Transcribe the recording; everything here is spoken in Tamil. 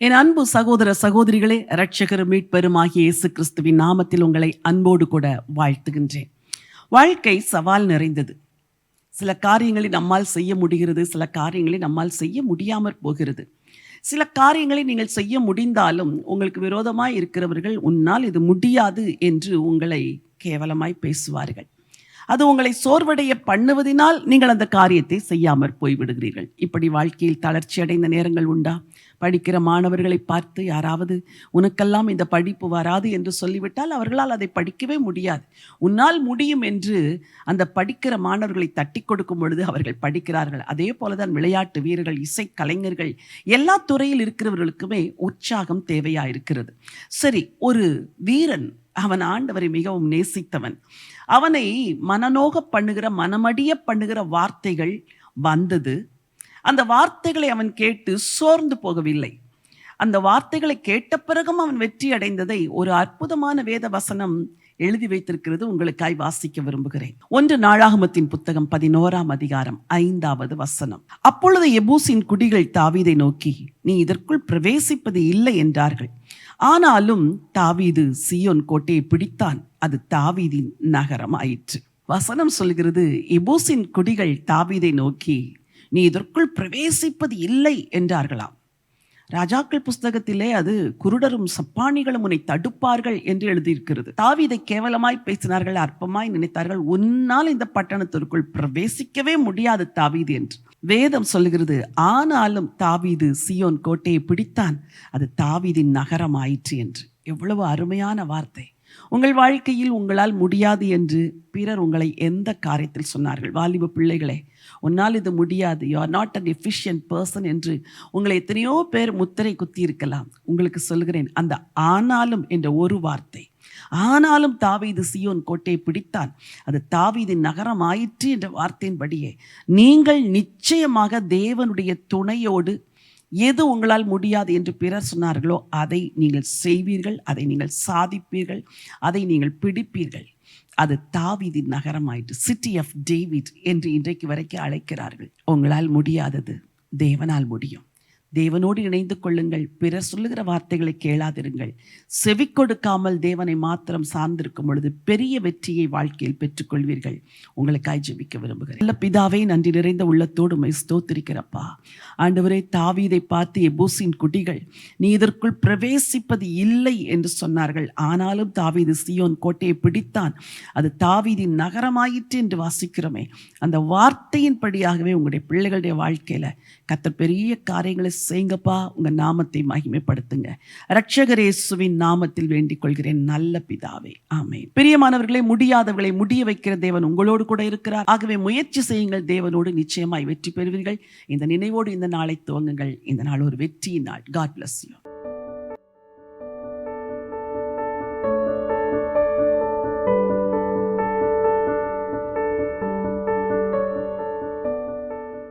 என் அன்பு சகோதர சகோதரிகளே இரட்சகர் மீட்பெருமாகிய இயேசு கிறிஸ்துவின் நாமத்தில் உங்களை அன்போடு கூட வாழ்த்துகின்றேன். வாழ்க்கை சவால் நிறைந்தது. சில காரியங்களை நம்மால் செய்ய முடிகிறது சில காரியங்களை நம்மால் செய்ய முடியாமற் போகிறது. சில காரியங்களை நீங்கள் செய்ய முடிந்தாலும் உங்களுக்கு விரோதமாய் இருக்கிறவர்கள் உன்னால் இது முடியாது என்று உங்களை கேவலமாய் பேசுவார்கள். அது உங்களை சோர்வடைய பண்ணுவதினால் நீங்கள் அந்த காரியத்தை செய்யாமற் போய்விடுகிறீர்கள். இப்படி வாழ்க்கையில் தளர்ச்சி அடைந்த நேரங்கள் உண்டா? படிக்கிற மாணவர்களை பார்த்து யாராவது உனக்கெல்லாம் இந்த படிப்பு வராது என்று சொல்லிவிட்டால் அவர்களால் அதை படிக்கவே முடியாது. உன்னால் முடியும் என்று அந்த படிக்கிற மாணவர்களை தட்டி கொடுக்கும் பொழுது அவர்கள் படிக்கிறார்கள். அதே போலதான் விளையாட்டு வீரர்கள் இசை கலைஞர்கள் எல்லா துறையில் இருக்கிறவர்களுக்குமே உற்சாகம் தேவையா இருக்கிறது சரி ஒரு வீரன் அவன் ஆண்டவரை மிகவும் நேசித்தவன். அவனை மனநோக பண்ணுகிற மனமடிய பண்ணுகிற வார்த்தைகள் வந்தது. அந்த வார்த்தைகளை அவன் கேட்டு சோர்ந்து போகவில்லை. அந்த வார்த்தைகளை கேட்ட பிறகும் அவன் வெற்றி அடைந்ததை ஒரு அற்புதமான வேத வசனம் எழுதி வைத்திருக்கிறது. உங்களுக்காய் வாசிக்க விரும்புகிறேன். ஒன்று நாளாகமத்தின் புத்தகம் பதினோராம் அதிகாரம் ஐந்தாவது வசனம். அப்பொழுது எபூசின் குடிகள் தாவீதை நோக்கி நீ இதற்குள் பிரவேசிப்பது இல்லை என்றார்கள். ஆனாலும் தாவீது சியோன் கோட்டையை பிடித்தான். அது தாவீதின் நகரம் ஆயிற்று வசனம் சொல்கிறது எபூசின் குடிகள் தாவீதை நோக்கி நீ இதற்குள் பிரவேசிப்பது இல்லை என்றார்களாம். ராஜாக்கள் புஸ்தகத்திலே அது குருடரும் சப்பானிகளும் உன்னை தடுப்பார்கள் என்று எழுதியிருக்கிறது. தாவிதை கேவலமாய் பேசினார்கள் அற்பமாய் நினைத்தார்கள். உன்னால் இந்த பட்டணத்திற்குள் பிரவேசிக்கவே முடியாது தாவீது என்று. வேதம் சொல்லுகிறது ஆனாலும் தாவீது சியோன் கோட்டையை பிடித்தான். அது தாவீதின் நகரம் ஆயிற்று என்று. எவ்வளவு அருமையான வார்த்தை. உங்கள் வாழ்க்கையில் உங்களால் முடியாது என்று பிறர் உங்களை எந்த காரியத்தில் சொன்னார்கள்? வாலிப பிள்ளைகளே உன்னால் இது முடியாது. You are not an efficient person என்று உங்களை எத்தனையோ பேர் முத்திரை குத்தி இருக்கலாம் உங்களுக்கு சொல்கிறேன் அந்த ஆனாலும் என்ற ஒரு வார்த்தை. ஆனாலும் தாவீது சியோன் கோட்டையை பிடித்தான். அது தாவீதின் நகரம் ஆயிற்று என்ற வார்த்தையின்படியே நீங்கள் நிச்சயமாக தேவனுடைய துணையோடு எது உங்களால் முடியாது என்று பிறர் சொன்னார்களோ அதை நீங்கள் செய்வீர்கள் அதை நீங்கள் சாதிப்பீர்கள் அதை நீங்கள் பிடிப்பீர்கள். அது தாவிதி நகரமாயிட்டு சிட்டி ஆஃப் டேவிட் என்று இன்றைக்கு வரைக்கும் அழைக்கிறார்கள். உங்களால் முடியாதது தேவனால் முடியும். தேவனோடு இணைந்து கொள்ளுங்கள். பிறர் சொல்லுகிற வார்த்தைகளை கேளாதிருங்கள். செவி கொடுக்காமல் தேவனை மாத்திரம் சார்ந்திருக்கும் பொழுது பெரிய வெற்றியை வாழ்க்கையில் பெற்றுக்கொள்வீர்கள். உங்களுக்காய் ஜெபிக்க விரும்புகிறேன். நல்ல பிதாவே நன்றி நிறைந்த உள்ளத்தோடு உமை ஸ்தோத்திருக்கிறப்பா. ஆண்டவரே தாவீதை பார்த்து எபூசின் குடிகள் நீ இதற்குள் பிரவேசிப்பது இல்லை என்று சொன்னார்கள். ஆனாலும் தாவீது சியோன் கோட்டையை பிடித்தான். அது தாவீதின் நகரமாயிற்று என்று வாசிக்கிறோமே. அந்த வார்த்தையின்படியாகவே உங்களுடைய பிள்ளைகளுடைய வாழ்க்கையில கத்தர் பெரிய காரியங்களை செய்யுங்கப்பா. உங்க நாமத்தை மகிமைப்படுத்துங்க. ரட்சகரேசுவின் நாமத்தில் வேண்டிக் கொள்கிறேன் நல்ல பிதாவே. ஆமே பிரியமானவர்களை முடியாதவர்களை முடிய வைக்கிற தேவன் உங்களோடு கூட இருக்கிறார். ஆகவே முயற்சி செய்யுங்கள். தேவனோடு நிச்சயமாய் வெற்றி பெறுவீர்கள். இந்த நினைவோடு இந்த நாளை துவங்குங்கள். இந்த நாள் ஒரு வெற்றியின் நாள். God bless you